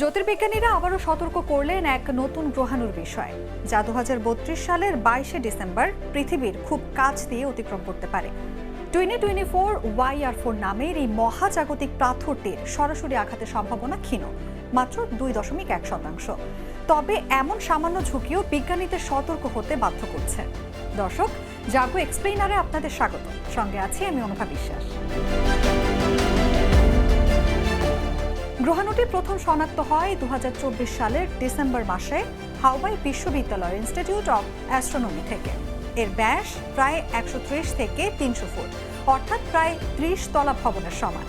জ্যোতির্বিজ্ঞানীরা আবারও সতর্ক করলেন এক নতুন গ্রহাণুর বিষয়, যা দুহাজার বত্রিশ সালের বাইশে ডিসেম্বর পৃথিবীর খুব কাছ দিয়ে অতিক্রম করতে পারে। Twenty twenty four Y R four নামের এই মহাজাগতিক পাথরটির সরাসরি আঘাতের সম্ভাবনা ক্ষীণ, মাত্র দুই দশমিক এক শতাংশ। তবে এমন সামান্য ঝুঁকিও বিজ্ঞানীদের সতর্ক হতে বাধ্য করছে। দর্শক, জাগো এক্সপ্লেইনারে আপনাদের স্বাগত। সঙ্গে আছি আমি অনুভা বিশ্বাস। গ্রহাণুটি প্রথম শনাক্ত হয় দু হাজার চব্বিশ সালের ডিসেম্বর মাসে হাওয়াই বিশ্ববিদ্যালয় ইনস্টিটিউট অব অ্যাস্ট্রোনমি থেকে। এর ব্যাস প্রায় একশো ত্রিশ থেকে তিনশো ফুট, অর্থাৎ প্রায় ত্রিশ তলা ভবনের সমান।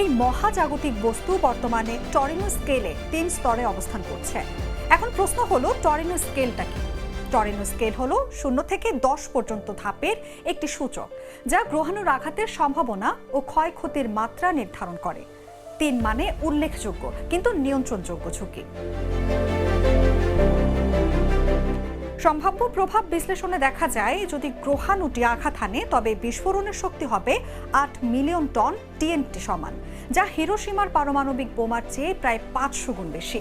এই মহাজাগতিক বস্তু বর্তমানে টরিনো স্কেলে তিন স্তরে অবস্থান করছে। এখন প্রশ্ন হলো, টরিনো স্কেলটা কি? টরিনো স্কেল হলো শূন্য থেকে দশ পর্যন্ত ধাপের একটি সূচক, যা গ্রহাণুর আঘাতের সম্ভাবনা ও ক্ষয়ক্ষতির মাত্রা নির্ধারণ করে। তিন মানে উল্লেখযোগ্য, কিন্তু নিয়ন্ত্রণযোগ্য ঝুঁকি। সম্ভাব্য প্রভাব বিশ্লেষণে দেখা যায়, যদি গ্রহাণুটি আঘাত হানে, তবে বিস্ফোরণের শক্তি হবে আট মিলিয়ন টন টিএনটি সমান, যা হিরোসীমার পারমাণবিক বোমার চেয়ে প্রায় পাঁচশো গুণ বেশি।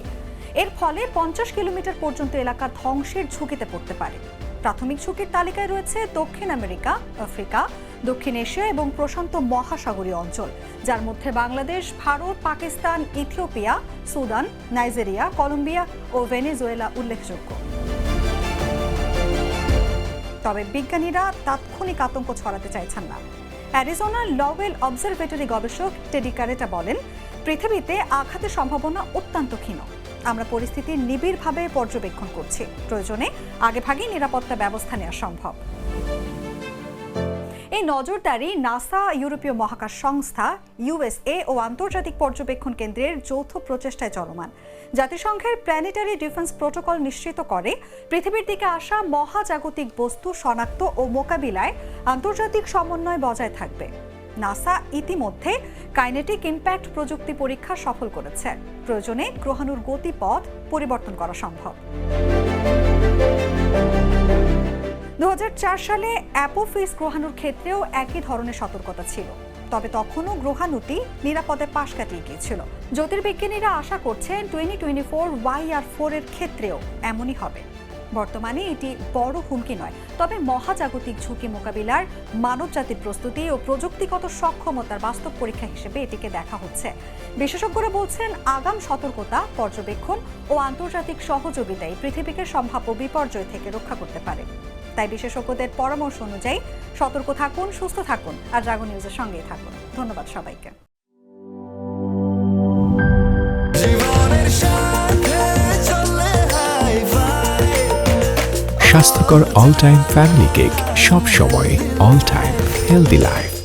এর ফলে পঞ্চাশ কিলোমিটার পর্যন্ত এলাকা ধ্বংসের ঝুঁকিতে পড়তে পারে। প্রাথমিক ঝুঁকির তালিকায় রয়েছে দক্ষিণ আমেরিকা, আফ্রিকা দক্ষিণ এশিয়া এবং প্রশান্ত মহাসাগরীয় অঞ্চল, যার মধ্যে Bangladesh, Bharat, Pakistan, Ethiopia, Sudan, Nigeria, Colombia ও ভেনেজুয়েলা উল্লেখযোগ্য। তবে বিজ্ঞানীরা তাৎক্ষণিক আতঙ্ক ছড়াতে চাইছেন না। অ্যারিজোনার লওয়েল অবজারভেটরি গবেষক টেডি কারেটা বলেন, পৃথিবীতে আঘাতের সম্ভাবনা অত্যন্ত ক্ষীণ। আমরা পরিস্থিতি নিবিড়ভাবে পর্যবেক্ষণ করছি। প্রয়োজনে আগেভাগেই নিরাপত্তা ব্যবস্থা নেওয়া সম্ভব। এই নজরদারি নাসা ইউরোপীয় মহাকাশ সংস্থা, ইউএসএ ও আন্তর্জাতিক পর্যবেক্ষণ কেন্দ্রের যৌথ প্রচেষ্টায় চলমান। জাতিসংঘের প্ল্যানেটারি ডিফেন্স প্রোটোকল নিশ্চিত করে, পৃথিবীর দিকে আসা মহাজাগতিক বস্তু শনাক্ত ও মোকাবিলায় আন্তর্জাতিক সমন্বয় বজায় থাকবে। নাসা ইতিমধ্যে কাইনেটিক ইম্প্যাক্ট প্রযুক্তি পরীক্ষা সফল করেছে। প্রয়োজনে গ্রহাণুর গতিপথ পরিবর্তন করা সম্ভব। দু হাজার চার সালে অ্যাপোফিস গ্রহাণুর ক্ষেত্রেও একই ধরনের সতর্কতা ছিল। তবে তখনও গ্রহাণুটি নিরাপদে পাশ কাটিয়ে গিয়েছিল। জ্যোতির্বিজ্ঞানীরা আশা করছেন twenty twenty four Y R four এর ক্ষেত্রেও এমনই হবে। বর্তমানে এটি বড় হুমকি নয়, তবে মহাজাগতিক ঝুঁকি মোকাবিলার মানবজাতির প্রস্তুতি ও প্রযুক্তিগত সক্ষমতার বাস্তব পরীক্ষা হিসেবে এটিকে দেখা হচ্ছে। বিশেষজ্ঞরা বলছেন, আগাম সতর্কতা, পর্যবেক্ষণ ও আন্তর্জাতিক সহযোগিতায় পৃথিবীকে সম্ভাব্য বিপর্যয় থেকে রক্ষা করতে পারে। তাই বিশেষজ্ঞদের পরামর্শ অনুযায়ী সতর্ক থাকুন সুস্থ থাকুন আর ড্রাগন নিউজের সঙ্গেই থাকুন। ধন্যবাদ সবাইকে। স্বাস্থ্যকর অল টাইম ফ্যামিলি কেক সব সময় অল টাইম হেলদি লাইফ